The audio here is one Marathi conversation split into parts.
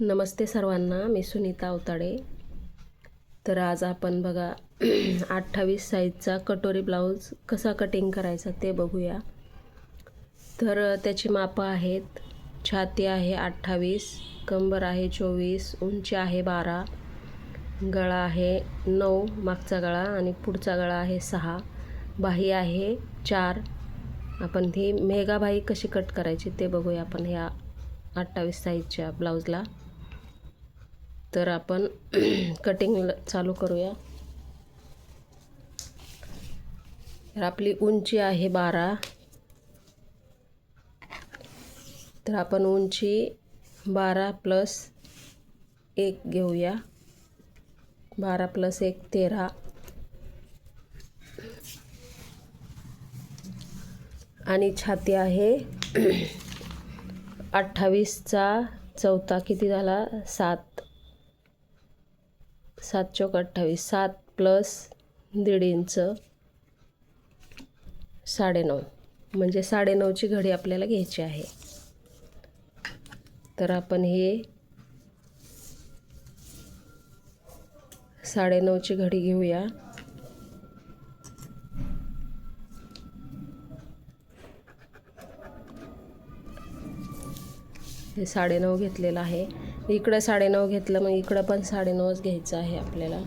नमस्ते सर्वांना मी सुनीता अवताडे तर आज आपण बघा अठ्ठावीस साईजचा कटोरी ब्लाऊज कसा कटिंग करायचा ते बघूया. तर त्याची मापं आहेत छाती आहे अठ्ठावीस कंबर आहे चोवीस उंची आहे बारा गळा आहे नऊ मागचा गळा आणि पुढचा गळा आहे सहा बाही आहे चार. आपण ही मेगाबाही कशी कट करायची ते बघूया आपण ह्या अठ्ठावीस साईजच्या ब्लाऊजला. तर आपण कटिंग चालू करूया. तर आपली उंची आहे बारा. तर आपण उंची बारा प्लस एक घेऊया. बारा प्लस एक तेरा. आणि छाती आहे अठ्ठावीसचा चौथा किती झाला? सात. सात चौक अठ्ठावीस. सात प्लस दीड इंच साडेनऊ. म्हणजे साडेनऊची घडी आपल्याला घ्यायची आहे. तर आपण हे साडेनऊची घडी घेऊया. हे साडेनऊ घेतलेलं आहे. इकडं साडेनऊ घेतलं मग इकडं पण साडेनऊच घ्यायचं आहे आपल्याला.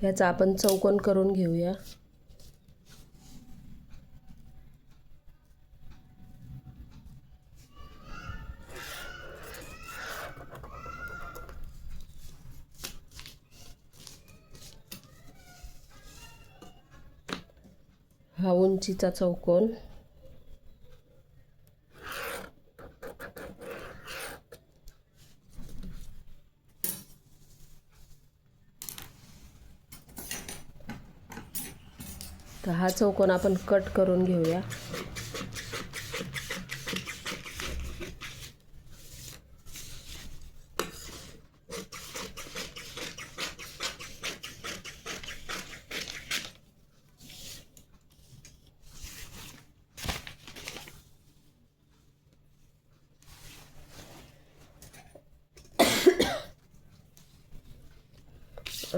ह्याचा आपण चौकोन करून घेऊया. हा उंचीचा चौकोन तर हा चौकोन आपण कट करून घेऊया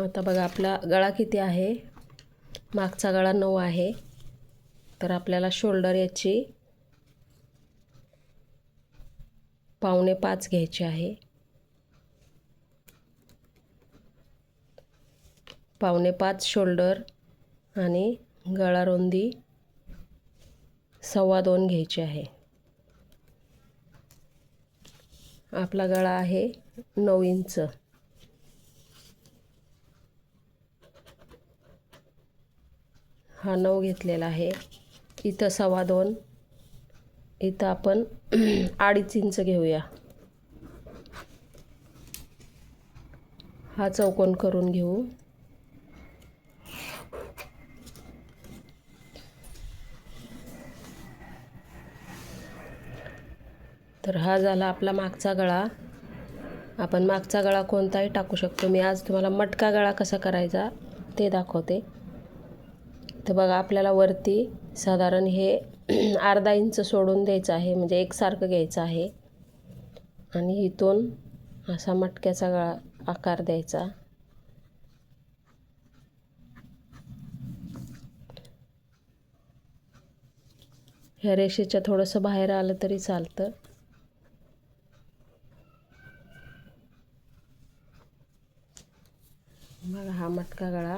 आता बघा आपला गळा किती आहे? मागचा गळा नऊ आहे. तर आपल्याला शोल्डर याची पावणे पाच घ्यायची आहे. पावणे पाच शोल्डर आणि गळा रुंदी सव्वा दोन घ्यायची आहे. आपला गळा आहे नऊ इंच. हा नऊ घेतलेला आहे. इथं सव्वा दोन. इथं आपण अडीच इंच घेऊया. हा चौकोन करून घेऊ. तर हा झाला आपला मागचा गळा. आपण मागचा गळा कोणताही टाकू शकतो. मी आज तुम्हाला मटका गळा कसा करायचा ते दाखवते. तर बघा आपल्याला वरती साधारण हे अर्धा इंच सोडून द्यायचं आहे म्हणजे एकसारखं घ्यायचं आहे. आणि इथून असा मटक्याचा गळा आकार द्यायचा. ह्या रेषेच्या थोडंसं बाहेर आलं तरी चालतं. बघा हा मटका गळा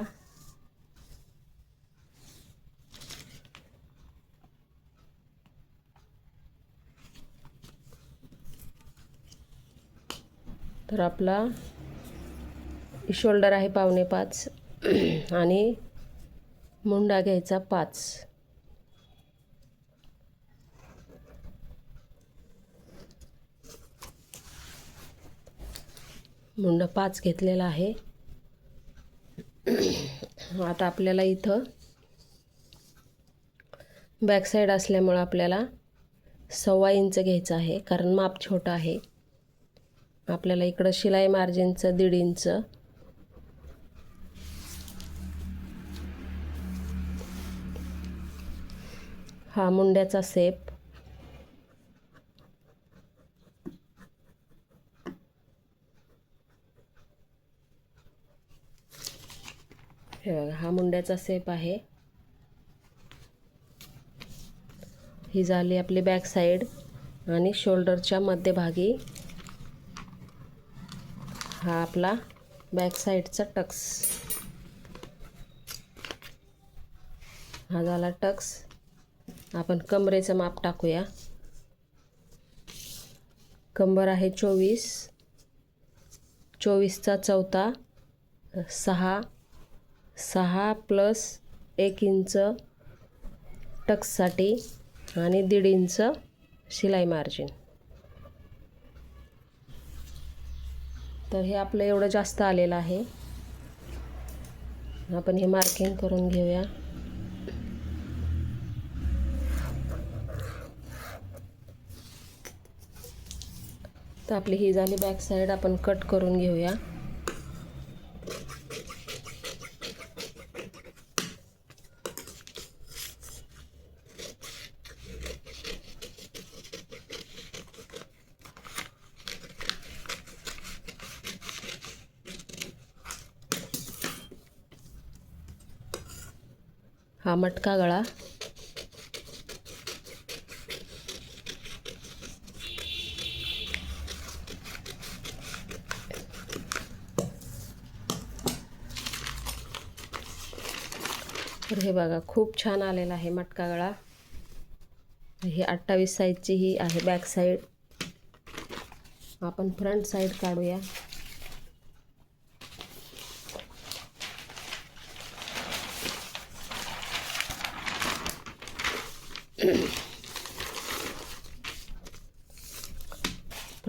तर आपला शोल्डर आहे पावणे पाच. आणि मुंडा घ्यायचा पाच. मुंडा पाच घेतलेला आहे. आता आपल्याला इथं बॅकसाईड असल्यामुळं आपल्याला सव्वा इंच घ्यायचं आहे कारण माप छोटं आहे. आपल्याला इकडं शिलाई मार्जिनचं दीड इंच हा मुंड्याचा सेप हे बघा हा मुंड्याचा सेप आहे. ही झाली आपली बॅक साईड आणि शोल्डरच्या मध्यभागी. हा आपला बॅक साईडचा टक्स हा झाला टक्स आपण कमरेचं माप टाकूया. कंबर आहे चोवीस. चोवीसचा चौथा सहा. सहा प्लस एक इंच टक्ससाठी आणि दीड इंच शिलाई मार्जिन तर हे आपलं एवढं जास्त आलेलं आहे. आपण हे मार्किंग करून घेऊया. तर आपली ही झाली बॅक साईड आपण कट करून घेऊया. हा मटका गळा. तर हे बघा खूप छान आलेला आहे मटका गळा. ही अठ्ठावीस साईजची ही आहे बॅक साईड आपण फ्रंट साईड काढूया.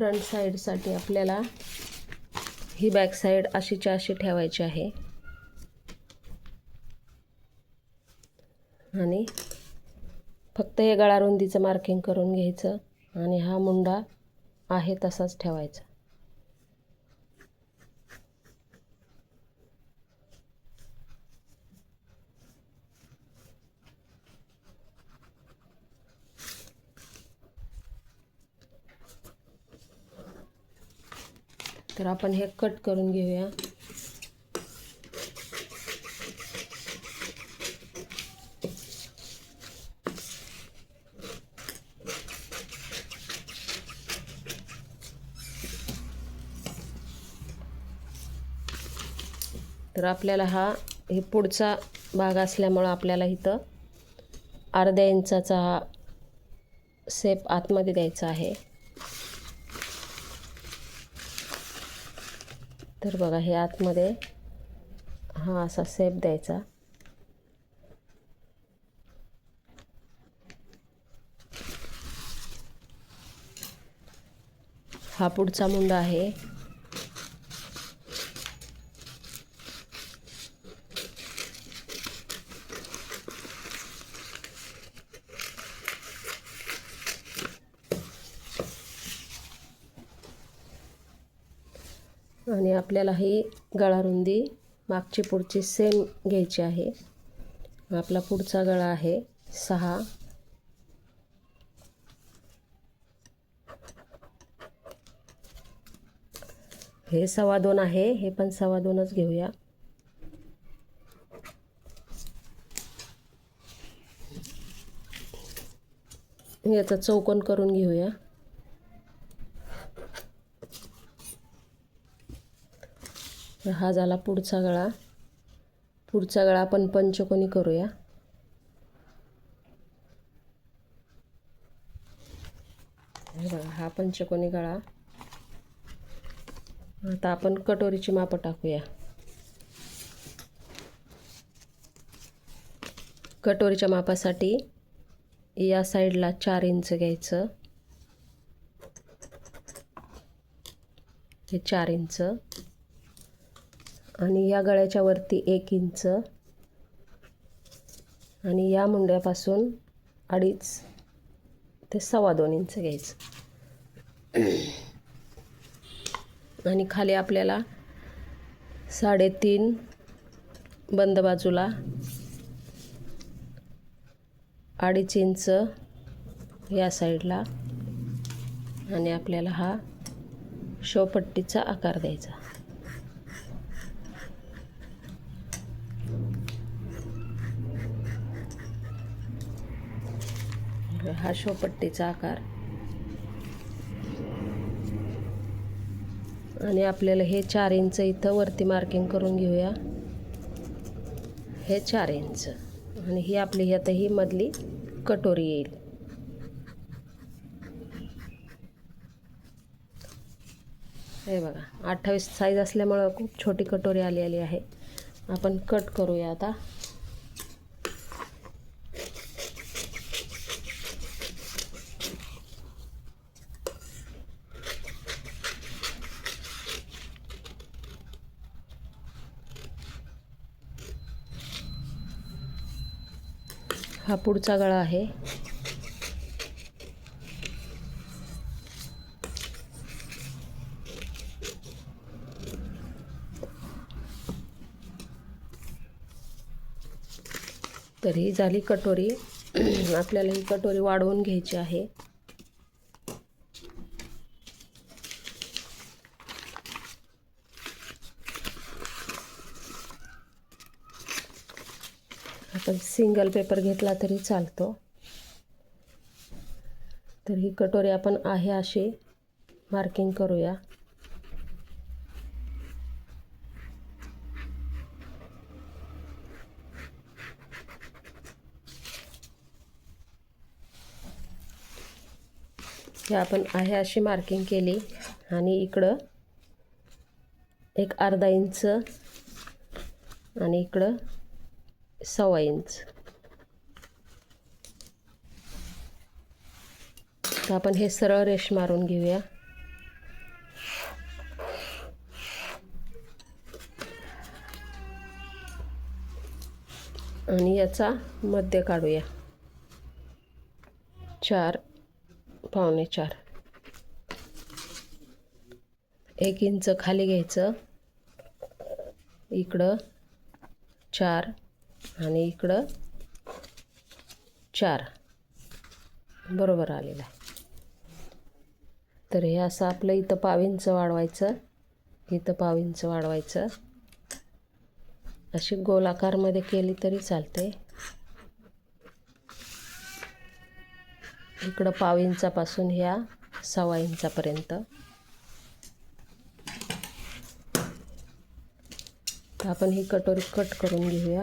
फ्रंट साईडसाठी आपल्याला ही बॅक साईड अशीच्या अशी ठेवायची आहे. आणि फक्त हे गळा रुंदीचं मार्किंग करून घ्यायचं. आणि हा मुंडा आहे तसाच ठेवायचा. तर आपण हे कट करून घेऊया. तर आपल्याला हा हे पुढचा भाग असल्यामुळं आपल्याला इथं अर्ध्या इंचाचा हा सेप आतमध्ये द्यायचा आहे. तर बघा हे आतमध्ये हा असा सेप द्यायचा. हा पुढचा मुंडा आहे आणि आपल्याला ही गळारुंदी मागची पुढची सेम घ्यायची आहे. आपला पुढचा गळा आहे सहा. हे सव्वा दोन आहे हे पण सव्वा दोनच घेऊया. याचा चौकोन करून घेऊया. हा झाला पुढचा गळा. पुढचा गळा आपण पंचकोनी करूया. हे बघा हा पंचकोनी गळा. आता आपण कटोरीची मापं टाकूया. कटोरीच्या मापासाठी या साईडला चार इंच घ्यायचं. हे चार इंच. आणि या गळ्याच्या वरती एक इंच. आणि या मुंड्यापासून अडीच ते सव्वा दोन इंच घ्यायचं. आणि खाली आपल्याला साडेतीन बंद बाजूला अडीच इंच या साईडला आणि आपल्याला हा शोपट्टीचा आकार द्यायचा. हा शोपट्टीचा आकार. आणि आपल्याला हे चार इंच इथं वरती मार्किंग करून घेऊया. हे चार इंच. आणि ही आपली आता ही मधली कटोरी येईल. हे बघा अठ्ठावीस साईज असल्यामुळं खूप छोटी कटोरी आली आली आहे. आपण कट करूया आता. हा पुढचा गळा आहे. तर ही झाली कटोरी. आपल्याला ही कटोरी वाढवून घ्यायची आहे. आपण सिंगल पेपर घेतला तरी चालतो. तर ही कटोरी आपण आहे अशी. मार्किंग करूया. हे आपण आहे अशी मार्किंग केली. आणि इकडं एक अर्धा इंच. आणि इकडं सव्वा इंच तर आपण हे सरळ रेष मारून घेऊया आणि याचा मध्य काढूया चार पावणे चार एक इंच खाली घ्यायचं इकडं चार आणि इकडं चार. बरोबर आलेलं आहे. तर हे असं आपलं इथं पाव वाढवायचं इथं पाव वाढवायचं. अशी गोलाकारमध्ये केली तरी चालते. इकडं पाव इंचापासून ह्या सव्वा इंचापर्यंत आपण ही कटोरी कट करून घेऊया.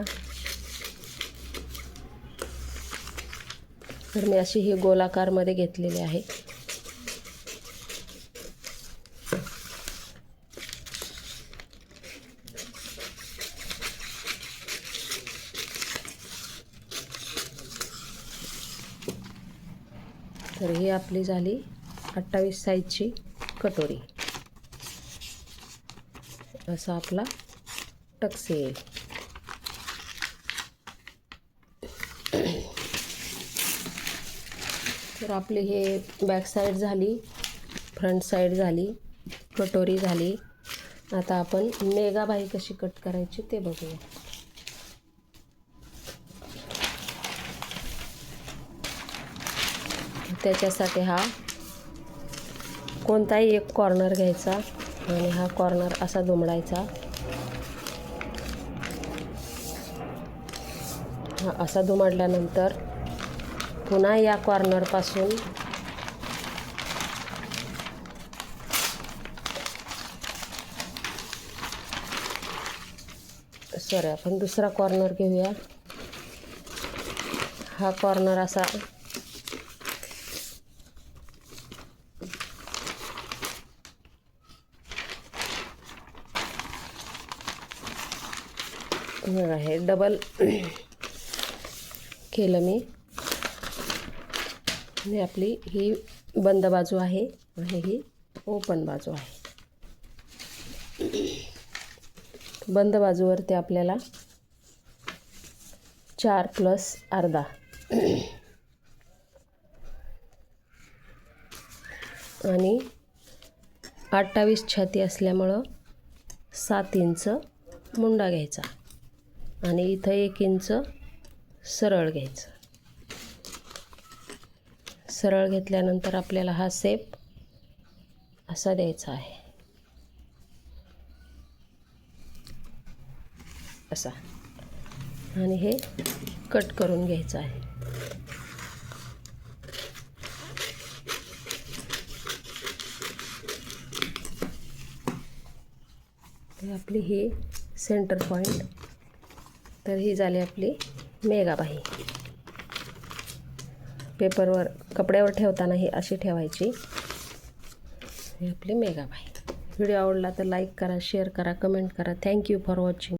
तर मी अशी ही गोलाकारमध्ये घेतलेली आहे. तर ही आपली झाली अठ्ठावीस साईजची कटोरी. असा आपला टक्स येईल तर आपली हे बॅक साईड झाली फ्रंट साईड झाली कटोरी झाली. आता आपण मेगाबाई कशी कट करायची ते बघूया. त्याच्यासाठी हा कोणताही एक कॉर्नर घ्यायचा आणि हा कॉर्नर असा दुमडायचा. हा असा दुमडल्यानंतर पुन्हा या कॉर्नरपासून सॉरी आपण दुसरा कॉर्नर घेऊया. हा कॉर्नर असा. आहे डबल केलं मी. आणि आपली ही बंद बाजू आहे आणि ही ओपन बाजू आहे. बंद बाजूवरती आपल्याला चार प्लस अर्धा. आणि अठ्ठावीस छाती असल्यामुळं सात इंच मुंडा घ्यायचा आणि इथं एक इंच सरळ घ्यायचं. सरळ घेतल्यानंतर आपल्याला हा सेप असा द्यायचा आहे. असा. आणि हे कट करून घ्यायचं आहे. तर आपली ही सेंटर पॉईंट तर ही झाली आपली मेगाबाई पेपरवर कपड्यावर ठेवताना ही अशी ठेवायची. ही आपली मेगाबाई व्हिडिओ आवडला तर लाईक करा शेअर करा कमेंट करा. Thank you for watching